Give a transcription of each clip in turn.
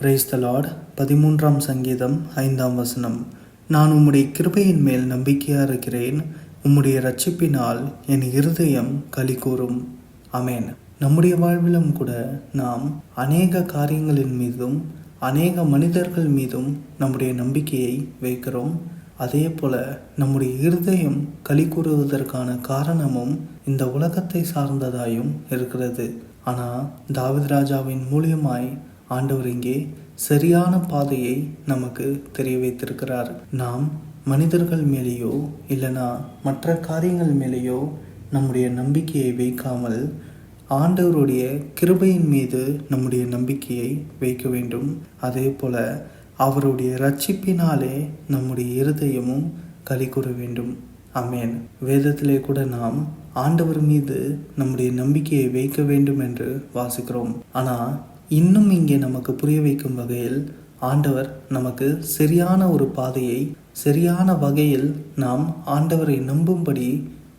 Praise the Lord பதிமூன்றாம் சங்கீதம் ஐந்தாம் வசனம். நான் உம்முடைய கிருபையின் மேல் நம்பிக்கையாக இருக்கிறேன். உம்முடைய ரட்சிப்பினால் என் இருதயம் களி கூறும். அமேன் நம்முடைய வாழ்விலும் கூட நாம் அநேக காரியங்களின் மீதும் அநேக மனிதர்கள் மீதும் நம்முடைய நம்பிக்கையை வைக்கிறோம். அதே போல நம்முடைய இருதயம் களி கூறுவதற்கான காரணமும் இந்த உலகத்தை சார்ந்ததாயும் இருக்கிறது. ஆனால் தாவித் ராஜாவின் மூலியமாய் ஆண்டவர் இங்கே சரியான பாதையை நமக்கு தெரிய வைத்திருக்கிறார். நாம் மனிதர்கள் மேலேயோ இல்லைனா மற்ற காரியங்கள் மேலேயோ நம்முடைய நம்பிக்கையை வைக்காமல் ஆண்டவருடைய கிருபையின் மீது நம்முடைய நம்பிக்கையை வைக்க வேண்டும். அதே போல அவருடைய ரட்சிப்பினாலே நம்முடைய இருதயமும் கலி கூற வேண்டும். அமேன் வேதத்திலே கூட நாம் ஆண்டவர் மீது நம்முடைய நம்பிக்கையை வைக்க வேண்டும் என்று வாசிக்கிறோம். ஆனால் இன்னும் இங்கே நமக்கு புரிய வைக்கும் வகையில் ஆண்டவர் நமக்கு சரியான ஒரு பாதையை சரியான வகையில் நாம் ஆண்டவரை நம்பும்படி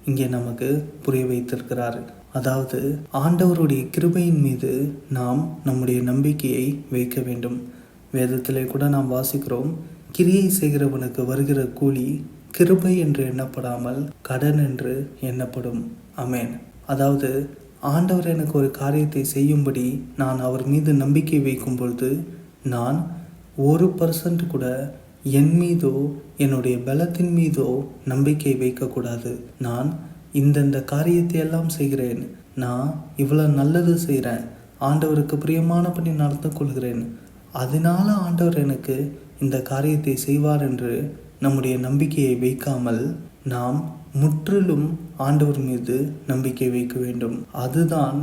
இங்கே நமக்கு புரிய வைத்திருக்கிறார். அதாவது ஆண்டவருடைய கிருபையின் மீது நாம் நம்முடைய நம்பிக்கையை வைக்க வேண்டும். வேதத்திலே கூட நாம் வாசிக்கிறோம் கிரியை செய்கிறவனுக்கு வருகிற கூலி கிருபை என்று எண்ணப்படாமல் கடன் என்று எண்ணப்படும். அமேன் அதாவது ஆண்டவர் எனக்கு ஒரு காரியத்தை செய்யும்படி நான் அவர் மீது நம்பிக்கை வைக்கும் பொழுது நான் ஒரு பர்சன்ட் கூட என் மீதோ என்னுடைய பலத்தின் மீதோ நம்பிக்கை வைக்கக்கூடாது. நான் இந்தந்த காரியத்தை எல்லாம் செய்கிறேன். நான் இவ்வளோ நல்லது செய்கிறேன். ஆண்டவருக்கு பிரியமானபடி நடந்து கொள்கிறேன். அதனால ஆண்டவர் எனக்கு இந்த காரியத்தை செய்வார் என்று நம்முடைய நம்பிக்கையை வைக்காமல் நாம் முற்றிலும் ஆண்டவர் மீது நம்பிக்கை வைக்க வேண்டும். அதுதான்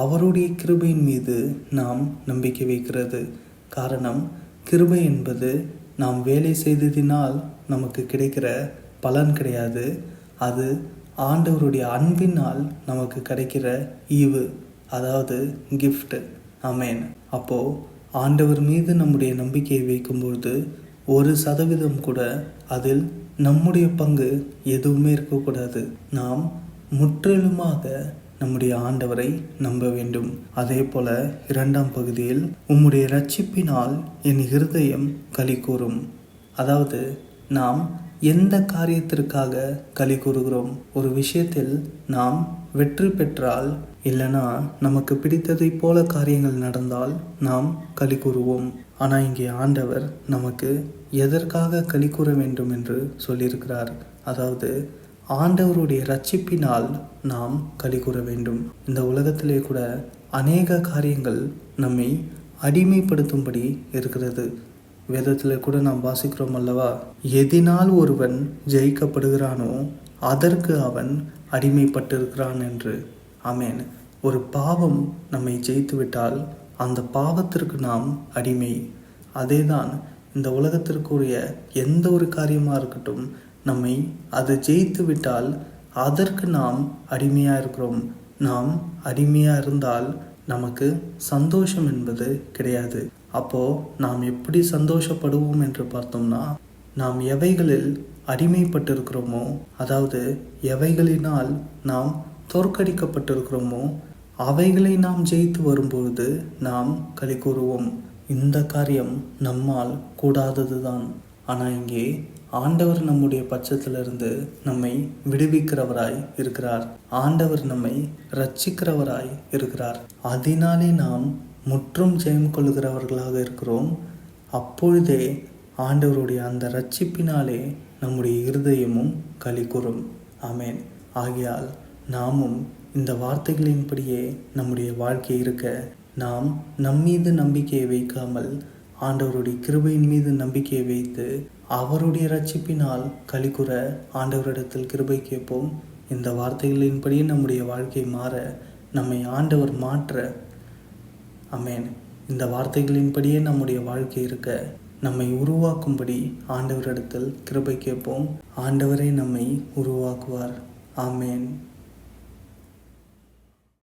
அவருடைய கிருபையின் மீது நாம் நம்பிக்கை வைக்கிறது. காரணம் கிருபை என்பது நாம் வேலை செய்ததினால் நமக்கு கிடைக்கிற பலன் கிடையாது. அது ஆண்டவருடைய அன்பினால் நமக்கு கிடைக்கிற ஈவு அதாவது கிஃப்ட் அமேன் அப்போது ஆண்டவர் மீது நம்முடைய நம்பிக்கையை வைக்கும்பொழுது ஒரு சதவீதம் கூட அதில் நம்முடைய பங்கு எதுவுமே இருக்கக்கூடாது. நாம் முற்றிலுமாக நம்முடைய ஆண்டவரை நம்ப வேண்டும். அதே போல இரண்டாம் பகுதியில் உம்முடைய ரட்சிப்பினால் என் இருதயம் களி கூறும். அதாவது நாம் எந்த காரியத்திற்காக களி கூறுகிறோம்? ஒரு விஷயத்தில் நாம் வெற்றி பெற்றால் இல்லைனா நமக்கு பிடித்ததை போல காரியங்கள் நடந்தால் நாம் களி கூறுவோம். ஆனால் இங்கே ஆண்டவர் நமக்கு எதற்காக களி கூற வேண்டும் என்று சொல்லியிருக்கிறார். அதாவது ஆண்டவருடைய ரட்சிப்பினால் நாம் களி கூற வேண்டும். இந்த உலகத்திலே கூட அநேக காரியங்கள் நம்மை அடிமைப்படுத்தும்படி இருக்கிறது. வேதத்தில் கூட நாம் வாசிக்கிறோம் அல்லவா? எதினால் ஒருவன் ஜெயிக்கப்படுகிறானோ அதற்கு அவன் அடிமைப்பட்டிருக்கிறான் என்று. ஆமேன். ஒரு பாவம் நம்மை ஜெயித்துவிட்டால் அந்த பாவத்திற்கு நாம் அடிமை. அதேதான் இந்த உலகத்திற்குரிய எந்த ஒரு காரியமாக இருக்கட்டும் நம்மை அது ஜெயித்து விட்டால் அதற்கு நாம் அடிமையாக இருக்கிறோம். நாம் அடிமையாக இருந்தால் நமக்கு சந்தோஷம் என்பது கிடையாது. அப்போது நாம் எப்படி சந்தோஷப்படுவோம் என்று பார்த்தோம்னா நாம் எவைகளில் அடிமைப்பட்டிருக்கிறோமோ அதாவது எவைகளினால் நாம் தோற்கடிக்கப்பட்டிருக்கிறோமோ அவைகளை நாம் ஜெயித்து வரும்பொழுது நாம் களி கூறுவோம் இந்த காரியம் நம்மால் கூடாதது தான் ஆனால் இங்கே ஆண்டவர் நம்முடைய பட்சத்திலிருந்து நம்மை விடுவிக்கிறவராய் இருக்கிறார். ஆண்டவர் நம்மை ரட்சிக்கிறவராய் இருக்கிறார். அதனாலே நாம் முற்றும் ஜெயம் கொள்கிறவர்களாக இருக்கிறோம். அப்பொழுதே ஆண்டவருடைய அந்த ரட்சிப்பினாலே நம்முடைய இருதயமும் களி கூறும். ஆமேன். ஆகையால் நாமும் இந்த வார்த்தைகளின்படியே நம்முடைய வாழ்க்கை இருக்க நாம் நம்மீது நம்பிக்கையை வைக்காமல் ஆண்டவருடைய கிருபையின் மீது நம்பிக்கையை வைத்து அவருடைய ரட்சிப்பினால் கலிக்குற ஆண்டவரிடத்தில் கிருபை கேட்போம். இந்த வார்த்தைகளின்படியே நம்முடைய வாழ்க்கை மாற நம்மை ஆண்டவர் மாற்ற. அமேன் இந்த வார்த்தைகளின்படியே நம்முடைய வாழ்க்கை இருக்க நம்மை உருவாக்கும்படி ஆண்டவரிடத்தில் கிருபை கேட்போம். ஆண்டவரே நம்மை உருவாக்குவார். ஆமேன்.